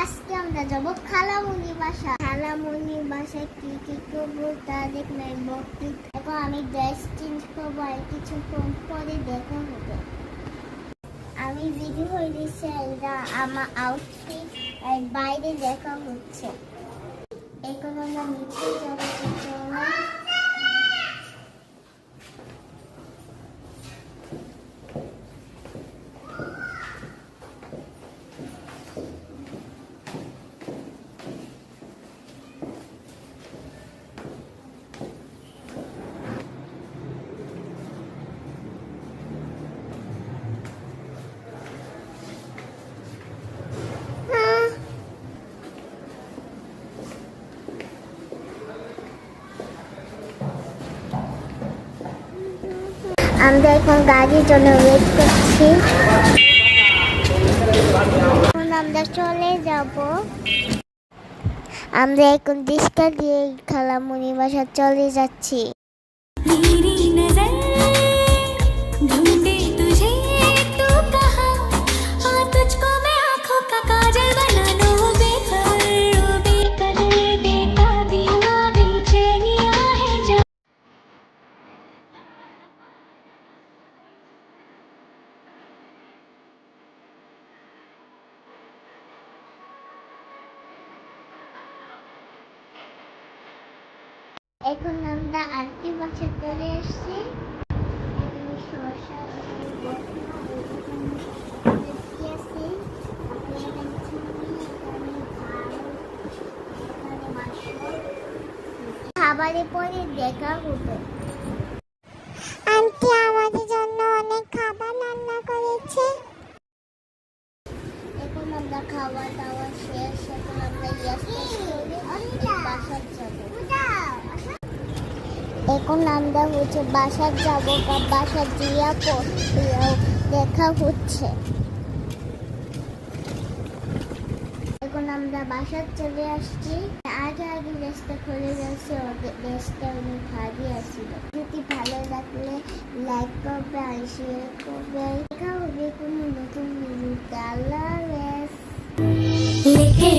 আজকে আমরা যাব খালামুনি বাসা খালামুনি কি কি করব তা এখন আমি ড্রেস চেঞ্জ করব আর পরে দেখা হবে আমি ভিডিও হয়ে এটা আমার আউটফিট বাইরে দেখা হচ্ছে এখন আমরা নিচে যাব চলো আমরা এখন গাড়ির জন্য ওয়েট করছি। এখন আমরা চলে যাব। আমরা এখন রিস্কা দিয়ে খালামুনি বাসা চলে যাচ্ছি। এখন আমরা আরেকটি বাসা চলে এসেছি। খাবারের পরে দেখা হবে। আন্টি আমাদের জন্য অনেক খাবার রান্না করেছে। এখন আমরা খাওয়া দাওয়া শেষ এখন আমরা ইয়াসে বাসার যাব এখন আমরা হচ্ছে বাসার যাব বা বাসা দিয়া দেখা হচ্ছে। এখন আমরা বাসার চলে আসছি। আগে আগে ড্রেসটা খুলে গেছে ওদের উনি অনেক ভারী আসছিল যদি ভালো লাগলে লাইক করবে আর শেয়ার করবে। দেখা হবে কোনো নতুন ভিডিওতে আল্লাহ লিখে